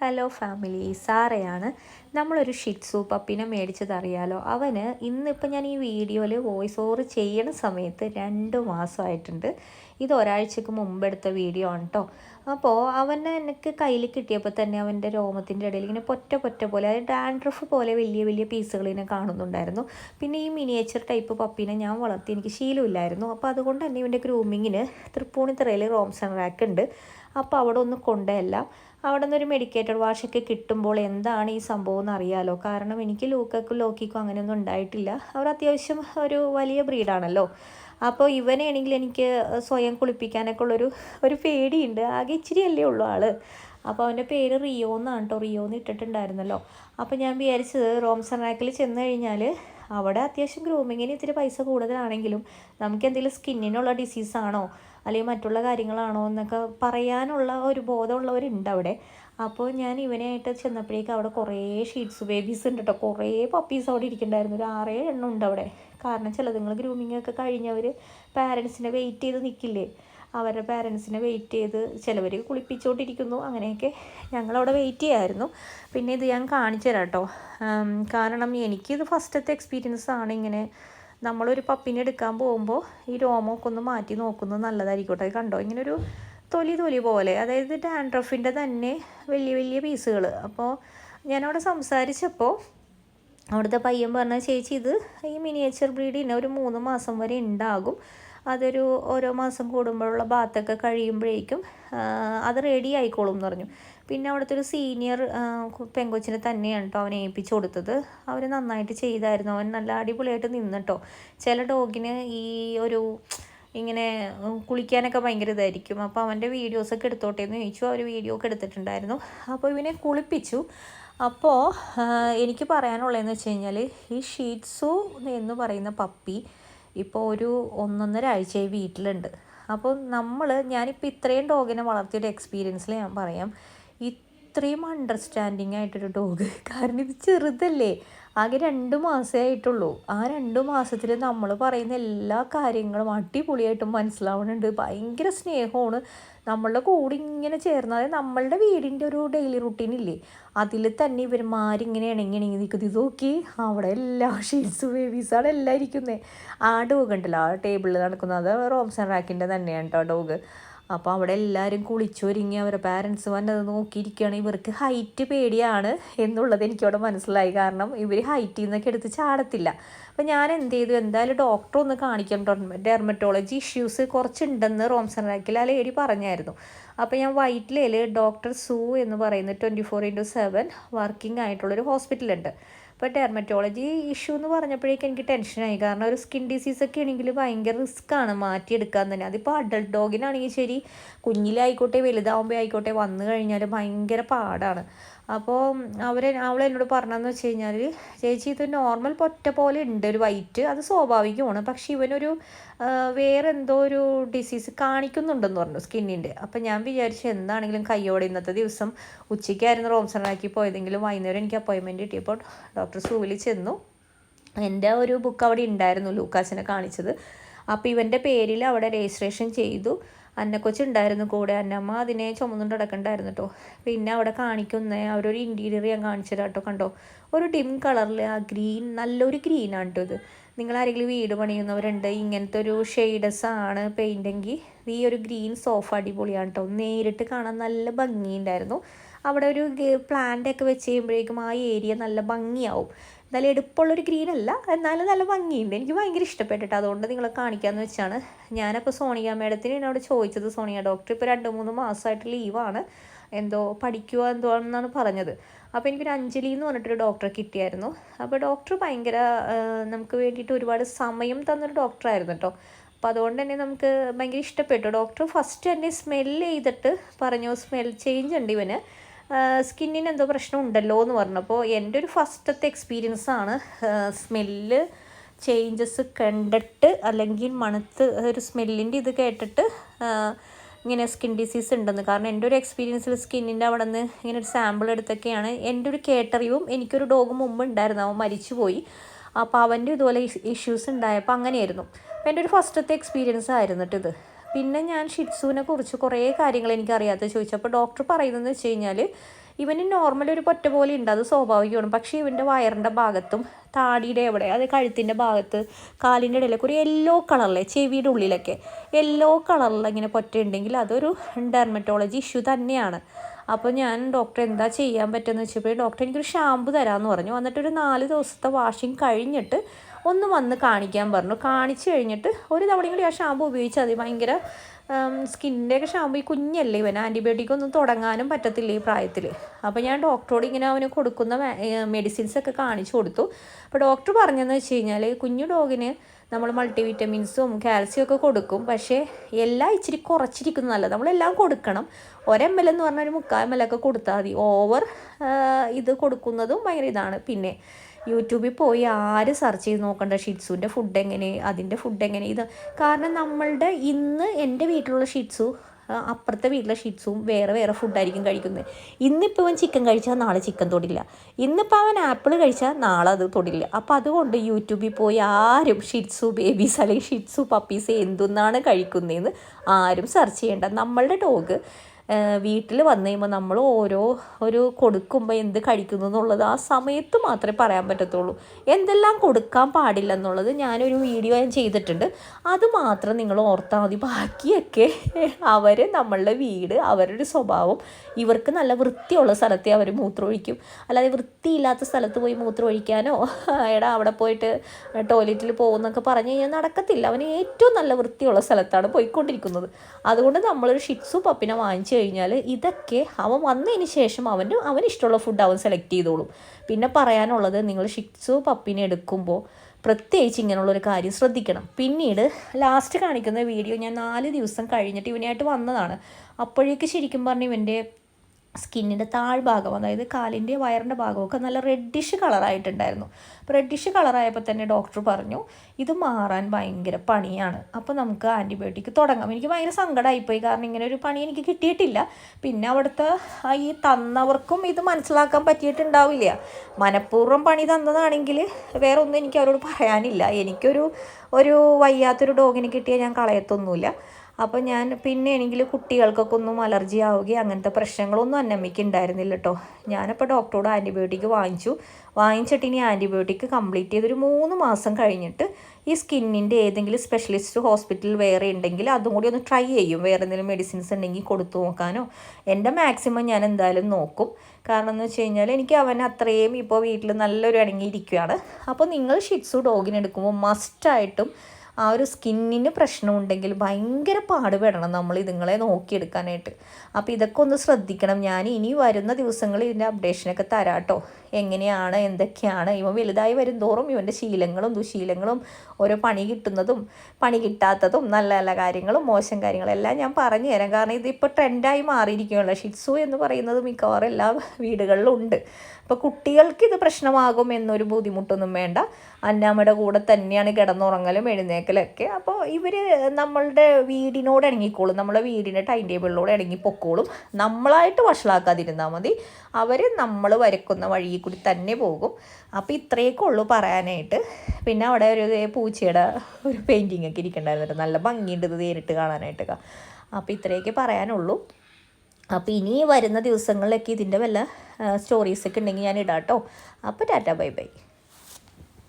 Hello family സാറയാണ്. നമ്മളൊരു Shih Tzu പപ്പിനെ മേടിച്ചതറിയാലോ. അവന് ഇന്നിപ്പോൾ ഞാൻ ഈ വീഡിയോയിൽ വോയിസ് ഓവർ ചെയ്യണ സമയത്ത് രണ്ട് മാസമായിട്ടുണ്ട്. ഇത് ഒരാഴ്ചക്ക് മുമ്പ് എടുത്ത വീഡിയോ ആണ് കേട്ടോ അപ്പോൾ അവനെ എനിക്ക് കയ്യിൽ കിട്ടിയപ്പോൾ തന്നെ അവന്റെ രോമത്തിന്റെ ഇടയിൽ ഇങ്ങനെ പൊറ്റ പൊറ്റ പോലെ അതായത് ഡാൻഡ്രഫ് പോലെ വലിയ വലിയ പീസുകൾ ഇങ്ങനെ കാണുന്നുണ്ടായിരുന്നു. പിന്നെ ഈ മിനിയേച്ചർ ടൈപ്പ് പപ്പീനെ ഞാൻ വളർത്തി എനിക്ക് ശീലമില്ലായിരുന്നു. അപ്പോൾ അതുകൊണ്ട് തന്നെ ഇവന്റെ ഗ്രൂമിങ്ങിന് തൃപ്പൂണിത്തറയിൽ റോംസൺ റാക്ക് ഉണ്ട്. അപ്പോൾ അവിടെ ഒന്ന് കൊണ്ടല്ല അവിടെ നിന്നൊരു മെഡിക്കേറ്റഡ് വാഷൊക്കെ കിട്ടുമ്പോൾ എന്താണ് ഈ സംഭവം എന്ന് അറിയാലോ. കാരണം എനിക്ക് ലൂക്കക്കും ലോക്കിക്കും അങ്ങനെയൊന്നും ഉണ്ടായിട്ടില്ല. അവർ അത്യാവശ്യം ഒരു വലിയ ബ്രീഡാണല്ലോ അപ്പോൾ ഇവനാണെങ്കിൽ എനിക്ക് സ്വയം കുളിപ്പിക്കാനൊക്കെ ഉള്ളൊരു ഒരു പേടിയുണ്ട്. ആകെ ഇച്ചിരി അല്ലേ ഉള്ളൂ ആൾ. അപ്പോൾ അവന്റെ പേര് റിയോ എന്നാണ് കേട്ടോ. റിയോ എന്ന് ഇട്ടിട്ടുണ്ടായിരുന്നല്ലോ. അപ്പോൾ ഞാൻ വിചാരിച്ചത് റോംസൺ റാക്കിൽ ചെന്ന് കഴിഞ്ഞാൽ അവിടെ അത്യാവശ്യം ഗ്രൂമിങ്ങിന് ഇത്തിരി പൈസ കൂടുതലാണെങ്കിലും നമുക്ക് എന്തെങ്കിലും സ്കിന്നിനുള്ള ഡിസീസാണോ അല്ലെങ്കിൽ മറ്റുള്ള കാര്യങ്ങളാണോ എന്നൊക്കെ പറയാനുള്ള ഒരു ബോധമുള്ളവരുണ്ട് അവിടെ. അപ്പോൾ ഞാൻ ഇവനായിട്ട് ചെന്നപ്പോഴേക്കും അവിടെ കുറേ ഷീറ്റ്സ് ബേബീസ് ഉണ്ട് കേട്ടോ കുറേ പപ്പീസ് അവിടെ ഇരിക്കുന്നുണ്ടായിരുന്നു. ഒരു ആറേ എണ്ണം ഉണ്ട് അവിടെ. കാരണം ചിലതുങ്ങൾ ഗ്രൂമിങ് ഒക്കെ കഴിഞ്ഞവർ പാരൻസിനെ വെയിറ്റ് ചെയ്ത് നിൽക്കില്ലേ? അവരുടെ പാരൻസിനെ വെയിറ്റ് ചെയ്ത് ചിലവർ കുളിപ്പിച്ചുകൊണ്ടിരിക്കുന്നു അങ്ങനെയൊക്കെ ഞങ്ങളവിടെ വെയിറ്റ് ചെയ്യായിരുന്നു. പിന്നെ ഇത് ഞാൻ കാണിച്ചു തരാം കേട്ടോ കാരണം എനിക്കിത് ഫസ്റ്റത്തെ എക്സ്പീരിയൻസ് ആണ് ഇങ്ങനെ നമ്മളൊരു പപ്പിനെ എടുക്കാൻ പോകുമ്പോൾ ഈ രോമമൊക്കെ ഒന്ന് മാറ്റി നോക്കുന്നത് നല്ലതായിരിക്കട്ടെ. കണ്ടോ? ഇങ്ങനൊരു തൊലി തൊലി പോലെ. അതായത് ഡാൻഡ്രഫിന്റെ തന്നെ വലിയ വലിയ പീസുകൾ അപ്പോൾ ഞാനവിടെ സംസാരിച്ചപ്പോൾ അവിടുത്തെ പയ്യൻ പറഞ്ഞ ചേച്ചി ഇത് ഈ മിനിയേച്ചർ ബ്രീഡിന് ഒരു മൂന്ന് മാസം വരെ ഉണ്ടാകും. അതൊരു ഓരോ മാസം കൂടുമ്പോഴുള്ള ബാത്തൊക്കെ കഴിയുമ്പോഴേക്കും അത് റെഡി ആയിക്കോളും എന്ന് പറഞ്ഞു. പിന്നെ അവിടുത്തെ ഒരു സീനിയർ പെങ്കൊച്ചിനെ തന്നെയാണ് കേട്ടോ അവനെ ഏൽപ്പിച്ചു കൊടുത്തത്. അവർ നന്നായിട്ട് ചെയ്തായിരുന്നു. അവൻ നല്ല അടിപൊളിയായിട്ട് നിന്നിട്ടോ ചില ഡോഗിന് ഈ ഒരു ഇങ്ങനെ കുളിക്കാനൊക്കെ ഭയങ്കര ഇതായിരിക്കും. അപ്പോൾ അവന്റെ വീഡിയോസൊക്കെ എടുത്തോട്ടെ എന്ന് ചോദിച്ചു. അവർ വീഡിയോ ഒക്കെ എടുത്തിട്ടുണ്ടായിരുന്നു. അപ്പോൾ ഇവനെ കുളിപ്പിച്ചു. അപ്പോൾ എനിക്ക് പറയാനുള്ളതെന്ന് വെച്ച് കഴിഞ്ഞാൽ ഈ ഷീറ്റ്സു എന്ന് പറയുന്ന പപ്പി ഇപ്പോൾ ഒരു ഒന്നൊന്നര ആഴ്ചയായി വീട്ടിലുണ്ട്. അപ്പോൾ നമ്മൾ ഞാനിപ്പോൾ ഇത്രയും ഡോഗിനെ വളർത്തിയൊരു എക്സ്പീരിയൻസിൽ ഞാൻ പറയാം. ഇത്രയും അണ്ടർസ്റ്റാൻഡിങ് ആയിട്ടൊരു ഡോഗ് കാരണം ഇത് ചെറുതല്ലേ. ആകെ രണ്ട് മാസമേ ആയിട്ടുള്ളൂ. ആ രണ്ട് മാസത്തിൽ നമ്മൾ പറയുന്ന എല്ലാ കാര്യങ്ങളും അടിപൊളിയായിട്ടും മനസ്സിലാവുന്നുണ്ട് ഭയങ്കര സ്നേഹമാണ്. നമ്മളുടെ കൂടെ ഇങ്ങനെ ചേർന്നത് നമ്മളുടെ വീടിന്റെ ഒരു ഡെയിലി റുട്ടീൻ ഇല്ലേ? അതിൽ തന്നെ ഇവന്മാരിങ്ങനെ ഇണങ്ങി ഇണങ്ങി നിൽക്കുന്നത്. ഇത് നോക്കി. അവിടെ എല്ലാ ഷീറ്റ്സ് ബേബീസാണ് എല്ലാം ഇരിക്കുന്നത് ആ ഡോഗ് ഉണ്ടല്ലോ. ആ ടേബിളിൽ നടക്കുന്നത്. അത് റോംസൺ റാക്കിന്റെ തന്നെയാണ് കേട്ടോ ഡോഗ് അപ്പോൾ അവിടെ എല്ലാവരും കുളിച്ചൊരുങ്ങി അവരുടെ പാരൻസ് വന്നത് നോക്കിയിരിക്കുകയാണ്. ഇവർക്ക് ഹൈറ്റ് പേടിയാണ് എന്നുള്ളത് എനിക്കവിടെ മനസ്സിലായി. കാരണം ഇവർ ഹൈറ്റിൽ നിന്നൊക്കെ എടുത്ത് ചാടത്തില്ല. അപ്പോൾ ഞാൻ എന്ത് ചെയ്തു? എന്തായാലും ഡോക്ടർ ഒന്ന് കാണിക്കണം ഡെർമറ്റോളജി ഇഷ്യൂസ് കുറച്ചുണ്ടെന്ന് റോംസൺ റാക്കിൽ ആ ലേഡി പറഞ്ഞായിരുന്നു. അപ്പോൾ ഞാൻ വൈറ്റിലയിൽ ഡോക്ടർ സൂ എന്ന് പറയുന്ന twenty four into seven working ആയിട്ടുള്ളൊരു ഹോസ്പിറ്റലുണ്ട് അപ്പോൾ ഡെർമറ്റോളജി ഇഷ്യൂ എന്ന് പറഞ്ഞപ്പോഴേക്കും എനിക്ക് ടെൻഷനായി കാരണം ഒരു സ്കിൻ ഡിസീസ് ഒക്കെ ആണെങ്കിൽ ഭയങ്കര റിസ്ക്കാണ് മാറ്റിയെടുക്കാൻ തന്നെ. അതിപ്പോൾ അഡൾട്ട് ഡോഗിനാണെങ്കിൽ ശരി കുഞ്ഞിലായിക്കോട്ടെ വലുതാവുമ്പോൾ ആയിക്കോട്ടെ വന്നു കഴിഞ്ഞാൽ ഭയങ്കര പാടാണ്. അപ്പോൾ അവരെ അവൾ എന്നോട് പറഞ്ഞതെന്ന് വെച്ച് കഴിഞ്ഞാൽ ചേച്ചി ഇത് നോർമൽ പൊറ്റ പോലെ ഉണ്ട് ഒരു വൈറ്റ് അത് സ്വാഭാവികമാണ്. പക്ഷെ ഇവനൊരു വേറെ എന്തോ ഒരു ഡിസീസ് കാണിക്കുന്നുണ്ടെന്ന് പറഞ്ഞു സ്കിന്നിന്റെ അപ്പം ഞാൻ വിചാരിച്ചു എന്താണെങ്കിലും കയ്യോടെ ഇന്നത്തെ ദിവസം ഉച്ചയ്ക്കായിരുന്നു റോംസണാക്കി പോയതെങ്കിലും വൈകുന്നേരം എനിക്ക് അപ്പോയിൻമെന്റ് കിട്ടിയപ്പോൾ ഡോക്ടർ സൂവിൽ ചെന്നു. എന്റെ ഒരു ബുക്ക് അവിടെ ഉണ്ടായിരുന്നു ലൂക്കാസിനെ കാണിച്ചത്. അപ്പോൾ ഇവന്റെ പേരിൽ അവിടെ രജിസ്ട്രേഷൻ ചെയ്തു. അന്നക്കൊച്ചുണ്ടായിരുന്നു കൂടെ. അന്നമ്മ അതിനെ ചുമന്നുകൊണ്ട് കിടക്കണ്ടായിരുന്നു കേട്ടോ പിന്നെ അവിടെ കാണിക്കുന്ന അവരൊരു ഇന്റീരിയർ ഞാൻ കാണിച്ചത് കേട്ടോ കണ്ടോ. ഒരു ഡിം കളറിൽ ആ ഗ്രീൻ നല്ലൊരു ഗ്രീനാണ് കേട്ടോ ഇത്. നിങ്ങൾ ആരെങ്കിലും വീട് പണിയുന്നവരുണ്ട് ഇങ്ങനത്തെ ഒരു ഷെയ്ഡസ് ആണ് പെയിന്റെങ്കിൽ ഈ ഒരു ഗ്രീൻ സോഫ അടിപൊളിയാണ് കേട്ടോ നേരിട്ട് കാണാൻ നല്ല ഭംഗിയുണ്ടായിരുന്നു. അവിടെ ഒരു പ്ലാന്റ് ഒക്കെ വെച്ച് കഴിയുമ്പോഴേക്കും ആ ഏരിയ നല്ല ഭംഗിയാവും. എന്നാലും എടുപ്പുള്ളൊരു ഗ്രീൻ അല്ല എന്നാലും നല്ല ഭംഗിയുണ്ട്. എനിക്ക് ഭയങ്കര ഇഷ്ടപ്പെട്ടിട്ട് അതുകൊണ്ട് നിങ്ങളെ കാണിക്കാമെന്ന് വെച്ചാണ്. ഞാനപ്പോൾ സോണിയ മേഡത്തിന് എന്നോട് ചോദിച്ചത് സോണിയ ഡോക്ടർ ഇപ്പോൾ രണ്ട് മൂന്ന് മാസമായിട്ട് ലീവാണ് എന്തോ പഠിക്കുക എന്തോ എന്നാണ് പറഞ്ഞത്. അപ്പോൾ എനിക്കൊരു അഞ്ജലി എന്ന് പറഞ്ഞിട്ടൊരു ഡോക്ടറെ കിട്ടിയായിരുന്നു. അപ്പോൾ ഡോക്ടർ ഭയങ്കര നമുക്ക് വേണ്ടിയിട്ട് ഒരുപാട് സമയം തന്നൊരു ഡോക്ടറായിരുന്നു കേട്ടോ അപ്പോൾ അതുകൊണ്ട് തന്നെ നമുക്ക് ഭയങ്കര ഇഷ്ടപ്പെട്ടു. ഡോക്ടർ ഫസ്റ്റ് തന്നെ സ്മെല്ല് ചെയ്തിട്ട് പറഞ്ഞു സ്മെൽ ചേഞ്ച് ഉണ്ട് ഇവന്. സ്കിന്നിന് എന്തോ പ്രശ്നം ഉണ്ടല്ലോ എന്ന് പറഞ്ഞപ്പോൾ എന്റെ ഒരു ഫസ്റ്റത്തെ എക്സ്പീരിയൻസ് ആണ് സ്മെല്ല് ചേഞ്ചസ് കണ്ടിട്ട് അല്ലെങ്കിൽ മണത്ത് ഒരു സ്മെല്ലിന്റെ ഇത് കേട്ടിട്ട് ഇങ്ങനെ സ്കിൻ ഡിസീസ് ഉണ്ടെന്ന്. കാരണം എന്റെ ഒരു എക്സ്പീരിയൻസിൽ സ്കിന്നിന്റെ അവിടെ നിന്ന് ഇങ്ങനെ ഒരു സാമ്പിൾ എടുത്തൊക്കെയാണ് എന്റെ ഒരു കേട്ടറിവും എനിക്കൊരു ഡോഗ് മുമ്പ് ഉണ്ടായിരുന്നു. അവൻ മരിച്ചുപോയി. അപ്പോൾ അവന്റെ ഇതുപോലെ ഇഷ്യൂസ് ഉണ്ടായപ്പോൾ അങ്ങനെയായിരുന്നു. അപ്പോൾ എന്റെ ഒരു ഫസ്റ്റത്തെ എക്സ്പീരിയൻസ് ആയിരുന്നു ഇത്. പിന്നെ ഞാൻ ഷിറ്റ്സുവിനെ കുറിച്ച് കുറേ കാര്യങ്ങൾ എനിക്ക് അറിയാത്ത ചോദിച്ചപ്പോൾ ഡോക്ടർ പറയുന്നതെന്ന് വെച്ച് കഴിഞ്ഞാൽ ഇവന് നോർമൽ ഒരു പൊറ്റ പോലെ ഉണ്ട്. അത് സ്വാഭാവികമാണ്. പക്ഷേ ഇവന്റെ വയറിന്റെ ഭാഗത്തും താടിയുടെ എവിടെ അത് കഴുത്തിന്റെ ഭാഗത്ത് കാലിന്റെ ഇടയിലൊക്കെ ഒരു യെല്ലോ കളറിലെ ചെവിയുടെ ഉള്ളിലൊക്കെ. യെല്ലോ കളറിൽ ഇങ്ങനെ പൊറ്റ ഉണ്ടെങ്കിൽ അതൊരു ഡെർമറ്റോളജി ഇഷ്യൂ തന്നെയാണ്. അപ്പോൾ ഞാൻ ഡോക്ടർ എന്താ ചെയ്യാൻ പറ്റുമെന്ന് വെച്ചപ്പോൾ ഡോക്ടർ എനിക്കൊരു ഷാമ്പു തരാമെന്ന് പറഞ്ഞു. വന്നിട്ടൊരു നാല് ദിവസത്തെ വാഷിങ് കഴിഞ്ഞിട്ട് ഒന്ന് വന്ന് കാണിക്കാൻ പറഞ്ഞു. കാണിച്ചു കഴിഞ്ഞിട്ട് ഒരു തവണയും കൂടി ആ ഷാമ്പു ഉപയോഗിച്ചാൽ മതി. ഭയങ്കര സ്കിന്നിന്റെയൊക്കെ ഷാമ്പു ഈ കുഞ്ഞല്ലേ ഇവൻ ആന്റിബയോട്ടിക് ഒന്നും തുടങ്ങാനും പറ്റത്തില്ല ഈ പ്രായത്തിൽ അപ്പോൾ ഞാൻ ഡോക്ടറോട് ഇങ്ങനെ അവന് കൊടുക്കുന്ന മെഡിസിൻസ് ഒക്കെ കാണിച്ചു കൊടുത്തു. അപ്പോൾ ഡോക്ടർ പറഞ്ഞതെന്ന് വെച്ച് കഴിഞ്ഞാൽ കുഞ്ഞു ഡോഗിന് നമ്മൾ മൾട്ടി വിറ്റമിൻസും കാൽസ്യം ഒക്കെ കൊടുക്കും. പക്ഷേ എല്ലാം ഇച്ചിരി കുറച്ചിരിക്കുന്നത് നല്ലത്. നമ്മളെല്ലാം കൊടുക്കണം. ഒരു എം എൽ എന്ന് പറഞ്ഞാൽ ഒരു മുക്കാൽ എം എൽ ഒക്കെ കൊടുത്താൽ മതി ഓവർ ഇത് കൊടുക്കുന്നതും ഭയങ്കര ഇതാണ്. പിന്നെ യൂട്യൂബിൽ പോയി ആര് സെർച്ച് ചെയ്ത് നോക്കണ്ട? ഷിറ്റ്സുവിന്റെ ഫുഡ് എങ്ങനെ? അതിന്റെ ഫുഡ് എങ്ങനെ? ഇത് കാരണം നമ്മളുടെ ഇന്ന് എന്റെ വീട്ടിലുള്ള ഷിറ്റ്സു അപ്പുറത്തെ വീട്ടിലെ ഷിറ്റ്സും വേറെ വേറെ ഫുഡായിരിക്കും കഴിക്കുന്നത്. ഇന്നിപ്പോൾ അവൻ ചിക്കൻ കഴിച്ചാൽ നാളെ ചിക്കൻ തൊടില്ല. ഇന്നിപ്പോൾ അവൻ ആപ്പിൾ കഴിച്ചാൽ നാളെ അത് തൊടില്ല. അപ്പോൾ അതുകൊണ്ട് യൂട്യൂബിൽ പോയി ആരും ഷിറ്റ്സു ബേബീസ് അല്ലെങ്കിൽ ഷിറ്റ്സു പപ്പീസ് എന്തുന്നാണ് കഴിക്കുന്നതെന്ന് ആരും സെർച്ച് ചെയ്യേണ്ട. നമ്മളുടെ ഡോഗ് വീട്ടിൽ വന്നു കഴിയുമ്പോൾ നമ്മൾ ഓരോ ഒരു കൊടുക്കുമ്പോൾ എന്ത് കഴിക്കുന്നു എന്നുള്ളത് ആ സമയത്ത് മാത്രമേ പറയാൻ പറ്റത്തുള്ളൂ. എന്തെല്ലാം കൊടുക്കാൻ പാടില്ല എന്നുള്ളത് ഞാനൊരു വീഡിയോ ഞാൻ ചെയ്തിട്ടുണ്ട്. അത് മാത്രം നിങ്ങൾ ഓർത്താൽ മതി. ബാക്കിയൊക്കെ അവർ നമ്മളുടെ വീട് അവരുടെ സ്വഭാവം ഇവർക്ക് നല്ല വൃത്തിയുള്ള സ്ഥലത്തെ അവർ മൂത്രമൊഴിക്കും. അല്ലാതെ വൃത്തിയില്ലാത്ത സ്ഥലത്ത് പോയി മൂത്രമൊഴിക്കാനോ എടാ അവിടെ പോയിട്ട് ടോയ്ലറ്റിൽ പോകുന്നൊക്കെ പറഞ്ഞു കഴിഞ്ഞാൽ നടക്കത്തില്ല. അവന് ഏറ്റവും നല്ല വൃത്തിയുള്ള സ്ഥലത്താണ് പോയിക്കൊണ്ടിരിക്കുന്നത്. അതുകൊണ്ട് നമ്മളൊരു ഷിറ്റ്സു പപ്പിനെ വാങ്ങിച്ചു കഴിഞ്ഞാൽ ഇതൊക്കെ അവൻ വന്നതിന് ശേഷം അവന്റെ അവന് ഇഷ്ടമുള്ള ഫുഡ് അവൻ സെലക്ട് ചെയ്തോളും. പിന്നെ പറയാനുള്ളത് നിങ്ങൾ ഷിക്സോ പപ്പിനെ എടുക്കുമ്പോൾ പ്രത്യേകിച്ച് ഇങ്ങനെയുള്ളൊരു കാര്യം ശ്രദ്ധിക്കണം. പിന്നീട് ലാസ്റ്റ് കാണിക്കുന്ന വീഡിയോ ഞാൻ നാല് ദിവസം കഴിഞ്ഞിട്ട് ഇവനായിട്ട് വന്നതാണ്. അപ്പോഴേക്ക് ശരിക്കും പറഞ്ഞ് ഇവന്റെ സ്കിന്നിന്റെ താഴ്ഭാഗം അതായത് കാലിന്റെ വയറിന്റെ ഭാഗമൊക്കെ നല്ല റെഡിഷ് കളറായിട്ടുണ്ടായിരുന്നു. അപ്പോൾ റെഡിഷ് കളറായപ്പോൾ തന്നെ ഡോക്ടർ പറഞ്ഞു ഇത് മാറാൻ ഭയങ്കര പണിയാണ്. അപ്പോൾ നമുക്ക് ആന്റിബയോട്ടിക് തുടങ്ങാം. എനിക്ക് ഭയങ്കര സങ്കടമായിപ്പോയി. കാരണം ഇങ്ങനെ ഒരു പണി എനിക്ക് കിട്ടിയിട്ടില്ല. പിന്നെ അവിടുത്തെ ഈ തന്നവർക്കും ഇത് മനസ്സിലാക്കാൻ പറ്റിയിട്ടുണ്ടാവില്ല. മനഃപൂർവം പണി തന്നതാണെങ്കിൽ വേറെ ഒന്നും എനിക്ക് അവരോട് പറയാനില്ല. എനിക്കൊരു ഒരു വയ്യാത്തൊരു ഡോഗിനെ കിട്ടിയാൽ ഞാൻ കളയത്തൊന്നുമില്ല. അപ്പോൾ ഞാൻ പിന്നെ എനിക്ക് കുട്ടികൾക്കൊക്കെ ഒന്നും അലർജി ആവുകയും അങ്ങനത്തെ പ്രശ്നങ്ങളൊന്നും അന്നമ്മയ്ക്ക് ഉണ്ടായിരുന്നില്ല കേട്ടോ ഞാനപ്പോൾ ഡോക്ടറോട് ആന്റിബയോട്ടിക് വാങ്ങിച്ചു. വാങ്ങിച്ചിട്ട് ഇനി ആന്റിബയോട്ടിക് കംപ്ലീറ്റ് ചെയ്തൊരു മൂന്ന് മാസം കഴിഞ്ഞിട്ട് ഈ സ്കിന്നിന്റെ ഏതെങ്കിലും സ്പെഷ്യലിസ്റ്റ് ഹോസ്പിറ്റൽ വേറെ ഉണ്ടെങ്കിൽ അതും കൂടി ഒന്ന് ട്രൈ ചെയ്യും. വേറെ എന്തെങ്കിലും മെഡിസിൻസ് ഉണ്ടെങ്കിൽ കൊടുത്തു നോക്കാനോ. എന്റെ മാക്സിമം ഞാൻ എന്തായാലും നോക്കും. കാരണം എന്ന് വെച്ച് കഴിഞ്ഞാൽ എനിക്ക് അവൻ അത്രയും ഇപ്പോൾ വീട്ടിൽ നല്ലൊരു ഇണങ്ങിയിരിക്കുകയാണ് അപ്പോൾ നിങ്ങൾ ഷിറ്റ്സു ഡോഗിനെടുക്കുമ്പോൾ മസ്റ്റായിട്ടും ആ ഒരു സ്കിന്നിന് പ്രശ്നമുണ്ടെങ്കിൽ ഭയങ്കര പാടുപെടണം നമ്മൾ ഇതുങ്ങളെ നോക്കിയെടുക്കാനായിട്ട്. അപ്പോൾ ഇതൊക്കെ ഒന്ന് ശ്രദ്ധിക്കണം. ഞാൻ ഇനി വരുന്ന ദിവസങ്ങളിൽ ഇതിന്റെ അപ്ഡേഷനൊക്കെ തരാട്ടോ. എങ്ങനെയാണ് എന്തൊക്കെയാണ്? ഇവ വലുതായി വരും തോറും ഇവന്റെ ശീലങ്ങളും ദുശീലങ്ങളും ഓരോ പണി കിട്ടുന്നതും പണി കിട്ടാത്തതും നല്ല നല്ല കാര്യങ്ങളും മോശം കാര്യങ്ങളും എല്ലാം ഞാൻ പറഞ്ഞു തരാം. കാരണം ഇതിപ്പോൾ ട്രെൻഡായി മാറിയിരിക്കുകയുള്ള ഷിറ്റ്സു എന്ന് പറയുന്നത് മിക്കവാറും എല്ലാ വീടുകളിലും ഉണ്ട്. അപ്പോൾ കുട്ടികൾക്ക് ഇത് പ്രശ്നമാകും എന്നൊരു ബുദ്ധിമുട്ടൊന്നും വേണ്ട. അന്നാമ്മയുടെ കൂടെ തന്നെയാണ് കിടന്നുറങ്ങലും എഴുന്നേക്കലൊക്കെ. അപ്പോൾ ഇവർ നമ്മളുടെ വീടിനോട് ഇണങ്ങിക്കോളും. നമ്മളെ വീടിന്റെ ടൈം ഇണങ്ങി പൊക്കോളും. നമ്മളായിട്ട് വഷളാക്കാതിരുന്നാൽ മതി. അവർ നമ്മൾ വരക്കുന്ന വഴിയിൽ കൂടി തന്നെ പോകും. അപ്പോൾ ഇത്രയൊക്കെ ഉള്ളൂ പറയാനായിട്ട്. പിന്നെ അവിടെ ഒരു പൂച്ചയുടെ ഒരു പെയിന്റിങ്ങൊക്കെ ഇരിക്കണ്ടായിരുന്നു. നല്ല ഭംഗിയുണ്ട് ഇത് നേരിട്ട് കാണാനായിട്ടൊക്കെ. അപ്പോൾ ഇത്രയൊക്കെ പറയാനുള്ളൂ. അപ്പോൾ ഇനി വരുന്ന ദിവസങ്ങളിലൊക്കെ ഇതിന്റെ വല്ല സ്റ്റോറീസൊക്കെ ഉണ്ടെങ്കിൽ ഞാൻ ഇടാം കേട്ടോ അപ്പോൾ ടാറ്റ ബൈ ബൈ.